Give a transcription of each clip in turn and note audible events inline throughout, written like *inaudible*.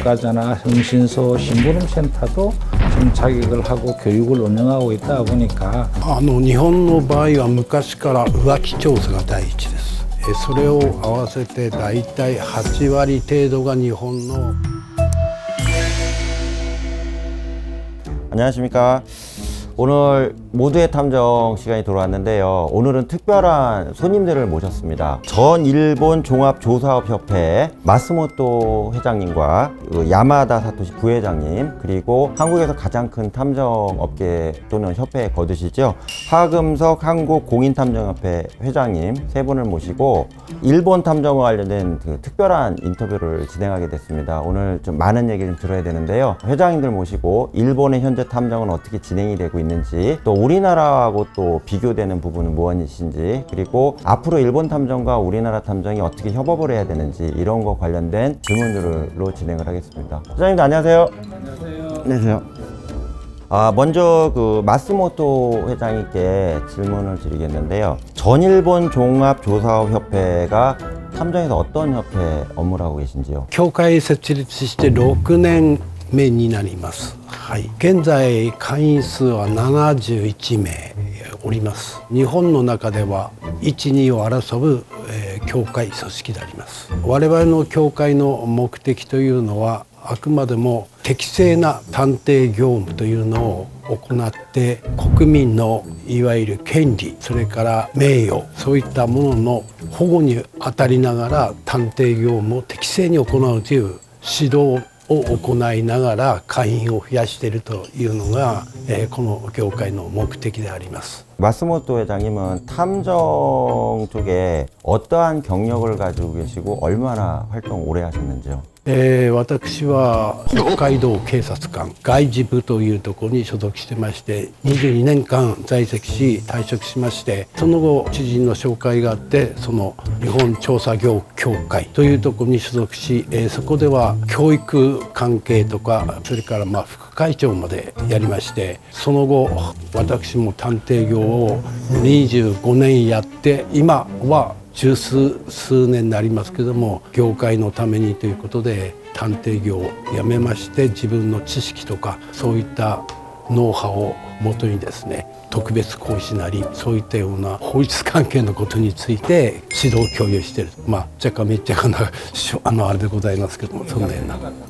평가자나 흥신소, 심부름센터도 지금 자격을 하고 교육을 운영하고 있다 보니까 あの日本の場合は昔から浮気調査が第一ですえそれを合わせて大体8割程度が日本の 안녕하십니까. 오늘 모두의 탐정 시간이 돌아왔는데요. 오늘은 특별한 손님들을 모셨습니다. 전 일본 종합조사업협회 마스모토 회장님과 그 야마다 사토시 부회장님 그리고 한국에서 가장 큰 탐정업계 또는 협회에 거두시죠. 하금석 한국공인탐정협회 회장님 세 분을 모시고 일본 탐정과 관련된 그 특별한 인터뷰를 진행하게 됐습니다. 오늘 좀 많은 얘기 좀 들어야 되는데요. 회장님들 모시고 일본의 현재 탐정은 어떻게 진행이 되고 있는지 또 우리나라하고 또 비교되는 부분은 무엇이신지 그리고 앞으로 일본 탐정과 우리나라 탐정이 어떻게 협업을 해야 되는지 이런 거 관련된 질문들로 진행을 하겠습니다. 회장님도 안녕하세요. 안녕하세요. 아, 먼저 그 마스모토 회장님께 질문을 드리겠는데요. 전일본 종합조사협회가 탐정에서 어떤 협회 업무를 하고 계신지요?協会設立して6年目になります、 はい、現在会員数は71名おります。日本の中では12を争う、えー協会組織であります。我々の協会の目的というのはあくまでも適正な探偵業務というのを行って国民のいわゆる権利それから名誉そういったものの保護に当たりながら探偵業務を適正に行うという指導を行いながら会員を増やしているというのが、えーこの教会の目的であります。 마스모토 회장님은 탐정 쪽에 어떠한 경력을 가지고 계시고 얼마나 활동 오래 하셨는지요? えー私は北海道警察官外事部というところに所属してまして22年間在籍し退職しましてその後知人の紹介があってその日本調査業協会というところに所属し、えーそこでは教育関係とかそれからまあ副 会長までやりましてその後私も探偵業を25年やって今は十数数年になりますけども業界のためにということで探偵業を辞めまして自分の知識とかそういったノウハウをもとにですね特別講師なりそういったような法律関係のことについて指導共有している。まあ若干めっちゃかなあのあれでございますけどもそんなような。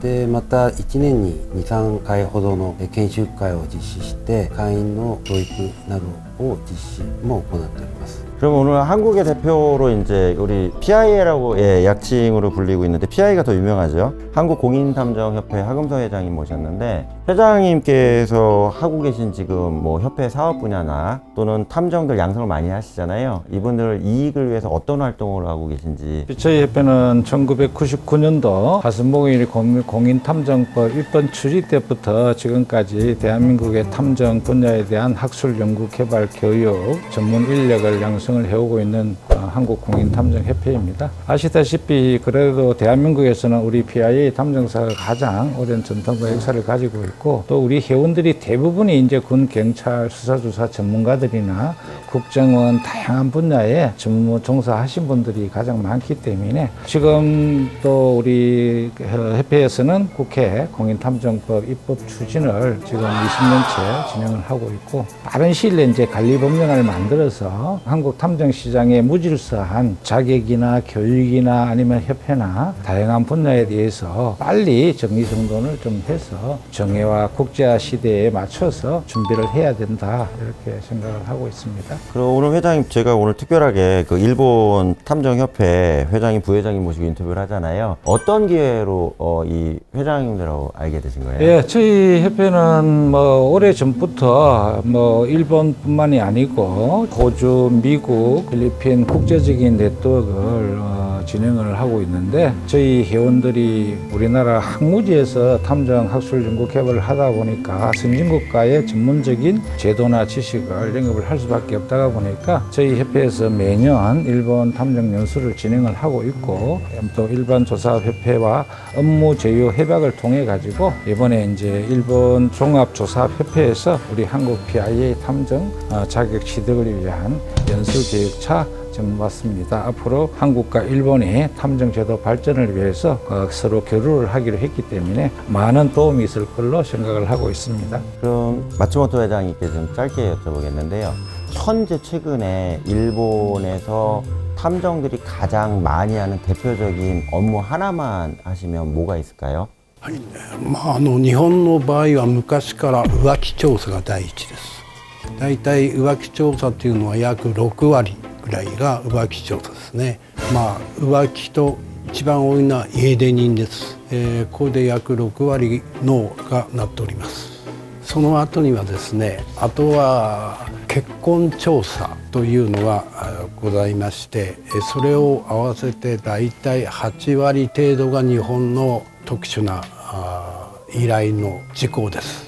でまた1年に23回ほどの研修会を実施して会員の教育などを実施も行っております。 그럼 오늘 한국의 대표로 이제 우리 PIA라고 예, 약칭으로 불리고 있는데 PIA가 더 유명하죠. 한국 공인탐정협회 하금서 회장님 모셨는데 회장님께서 하고 계신 지금 뭐 협회 사업 분야나 또는 탐정들 양성을 많이 하시잖아요. 이분들 이익을 위해서 어떤 활동을 하고 계신지 저희 협회는 1999년도 가슴목일 공인탐정법 입법 추진 때부터 지금까지 대한민국의 탐정 분야에 대한 학술 연구 개발 교육 전문 인력을 양성 을 해오고 있는 어, 한국공인탐정협회입니다. 아시다시피 그래도 대한민국에서는 우리 PIA 탐정사가 가장 오랜 전통과 역사를 가지고 있고 또 우리 회원들이 대부분이 이제 군, 경찰, 수사조사 전문가들이나 국정원 다양한 분야에 전문 종사하신 분들이 가장 많기 때문에 지금 또 우리 협회에서는 국회 공인탐정법 입법 추진을 지금 20년째 진행을 하고 있고 빠른 시일 내에 이제 관리법령을 만들어서 한국 탐정 시장의 무질서한 자격이나 교육이나 아니면 협회나 다양한 분야에 대해서 빨리 정리정돈을 좀 해서 정예와 국제화 시대에 맞춰서 준비를 해야 된다 이렇게 생각을 하고 있습니다. 그럼 오늘 회장님 제가 오늘 특별하게 그 일본 탐정협회 회장님 부회장님 모시고 인터뷰를 하잖아요. 어떤 기회로 어, 이 회장님들하고 알게 되신 거예요? 예, 저희 협회는 뭐 오래 전부터 뭐 일본뿐만이 아니고 호주, 미국, 필리핀 국제적인 네트워크를 어, 진행을 하고 있는데 저희 회원들이 우리나라 항무지에서 탐정 학술 연구 개발을 하다 보니까 선진국가의 전문적인 제도나 지식을 영입을 할 수밖에 없다가 보니까 저희 협회에서 매년 일본 탐정 연수를 진행을 하고 있고 또 일반 조사 협회와 업무 제휴 협약을 통해 가지고 이번에 이제 일본 종합 조사 협회에서 우리 한국 PIA 탐정 어, 자격 취득을 위한 연수 교육차 지금 왔습니다. 앞으로 한국과 일본의 탐정 제도 발전을 위해서 어, 서로 교류를 하기로 했기 때문에 많은 도움이 있을 걸로 생각을 하고 있습니다. 그럼 마츠모토 회장님께 좀 짧게 여쭤보겠는데요. 현재 최근에 일본에서 탐정들이 가장 많이 하는 대표적인 업무 하나만 하시면 뭐가 있을까요?まあ、あの日本の場合は昔から浮気調査が第一です大体浮気調査っていうのは約6割 ぐらいが浮気調査ですね。まあ浮気と一番多いのは家出人です、えーこれで約6割のがなっております。その後にはですねあとは結婚調査というのがございましてえそれを合わせて大体8割程度が日本の特殊なあ依頼の事項です。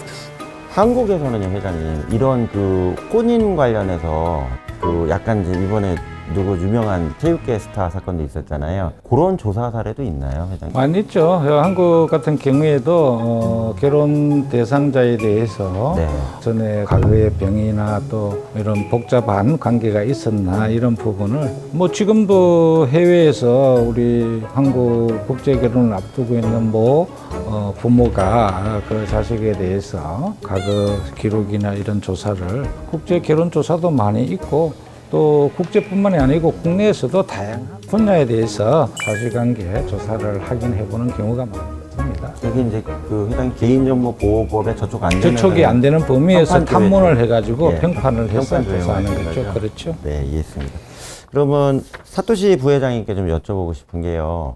한국에서는요, 회장님, 이런 그 혼인 관련해서 그 약간 이제 이번에 누구 유명한 체육계 스타 사건도 있었잖아요. 그런 조사 사례도 있나요, 회장님? 많이 있죠. 어, 한국 같은 경우에도 어, 결혼 대상자에 대해서 네. 전에 과거의 병이나 또 이런 복잡한 관계가 있었나 이런 부분을 뭐 지금도 해외에서 우리 한국 국제 결혼을 앞두고 있는 뭐 어, 부모가 그 자식에 대해서 과거 기록이나 이런 조사를 국제 결혼 조사도 많이 있고 또 국제뿐만이 아니고 국내에서도 다양한 분야에 대해서 사실관계 조사를 하긴 해보는 경우가 많습니다. 여기 이제 그 회장님 개인정보보호법에 저촉 안 되는 저촉이 안 되는 범위에서 평판 탐문을 조회. 해가지고 예. 평판을 해서 평판 조사하는 하는 거죠. 거죠. 그렇죠. 네, 이해했습니다. 그러면 사토시 부회장님께 좀 여쭤보고 싶은 게요.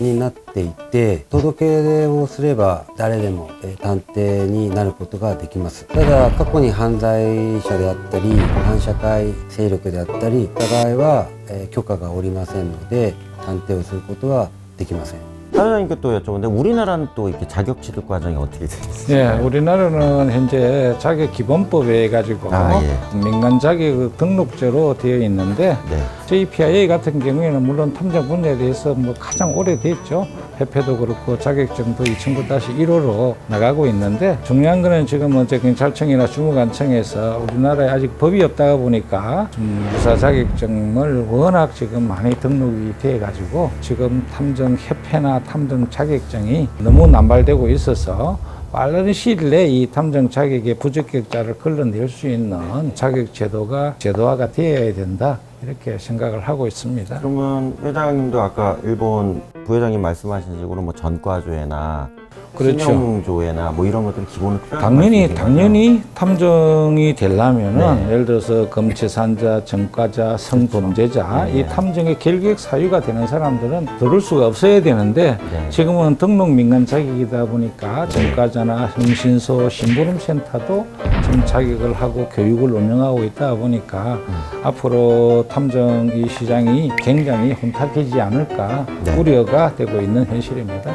になっていて届け出をすれば誰でもえ探偵になることができます。ただ過去に犯罪者であったり反社会勢力であったりした場合は、え許可がおりませんので探偵をすることはできません。 사장님께 또 여쭤보는데 우리나라는 또 이렇게 자격 취득 과정이 어떻게 돼 있어요? 예, 우리나라는 현재 자격 기본법에 가지고 아, 예. 민간 자격 등록제로 되어 있는데 네. 저희 PIA 같은 경우에는 물론 탐정 분야에 대해서 뭐 가장 오래됐죠. 협회도 그렇고 자격증도 2009-1호로 나가고 있는데 중요한 거는 지금 어제 경찰청이나 주무관청에서 우리나라에 아직 법이 없다가 보니까 좀 유사 자격증을 워낙 지금 많이 등록이 돼 가지고 지금 탐정 협회나 탐정 자격증이 너무 남발되고 있어서 빠른 시일 내에 이 탐정 자격의 부적격자를 걸러낼 수 있는 자격 제도가 제도화가 되어야 된다 이렇게 생각을 하고 있습니다. 그러면 회장님도 아까 일본 부회장님 말씀하신 식으로 뭐 전과조회나 그렇죠. 신용조회나 뭐 이런 것들은 필요한 당연히? 당연히 탐정이 되려면은 네. 예를 들어서 검체산자, 전과자, 성범죄자 네. 이 탐정의 결격 사유가 되는 사람들은 들을 수가 없어야 되는데 네. 지금은 등록 민간 자격이다 보니까 전과자나 흥신소, 심부름센터도 지금 자격을 하고 교육을 운영하고 있다 보니까 음. 앞으로 탐정 이 시장이 굉장히 혼탁해지지 않을까 네. 우려가 되고 있는 현실입니다.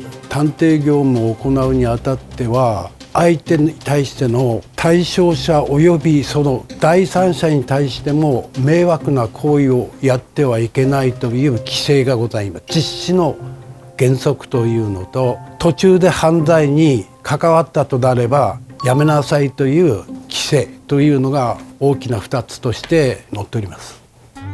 探偵業務を行うにあたっては相手に対しての対象者及びその第三者に対しても迷惑な行為をやってはいけないという規制がございます実施の原則というのと途中で犯罪に関わったとなればやめなさいという規制というのが大きな2つとして載っております。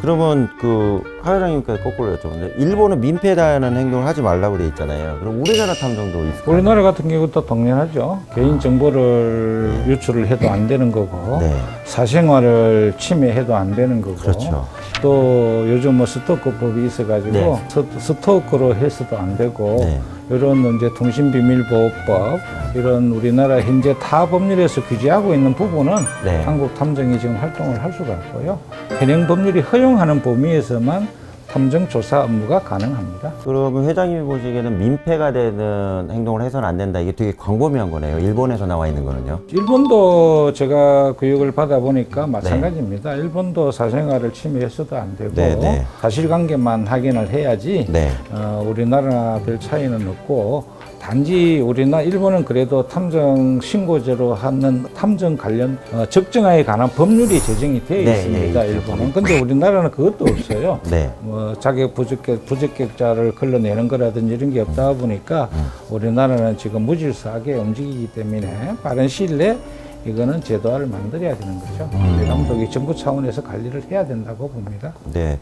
그러면 그 하회장님께서 거꾸로 여쭤보는데 일본은 민폐다는 행동을 하지 말라고 돼 있잖아요. 그럼 우리나라 탐정도 있을까요? 우리나라 같은 경우도 당연하죠. 개인 정보를 유출을 해도 안 되는 거고 네. 사생활을 침해해도 안 되는 거고 그렇죠. 또 요즘 뭐 스토커법이 있어가지고 네. 스, 스토커로 해서도 안 되고 네. 이런 이제 통신비밀보호법 이런 우리나라 현재 타 법률에서 규제하고 있는 부분은 네. 한국 탐정이 지금 활동을 할 수가 없고요. 현행 법률이 허용하는 범위에서만 탐정 조사 업무가 가능합니다. 그러면 회장님이 보시기에는 민폐가 되는 행동을 해서는 안 된다. 이게 되게 광범위한 거네요. 일본에서 나와 있는 거는요. 일본도 제가 교육을 받아 보니까 마찬가지입니다. 일본도 사생활을 침해해서도 안 되고 네, 네. 사실관계만 확인을 해야지 네. 어, 우리나라 별 차이는 없고 단지 우리나라 일본은 그래도 탐정 신고제로 하는 탐정 관련 어, 적정화에 관한 법률이 제정이 되어 네, 있습니다. 예, 일본은. 근데 우리나라는 그것도 없어요. *laughs* 네. 뭐 자격 부적격 부적격자를 걸러내는 거라든지 이런 게 없다 보니까 음. 우리나라는 지금 무질서하게 움직이기 때문에 빠른 시일 내에 이거는 제도화를 만들어야 되는 거죠. 음. 감독이 정부 차원에서 관리를 해야 된다고 봅니다. 네.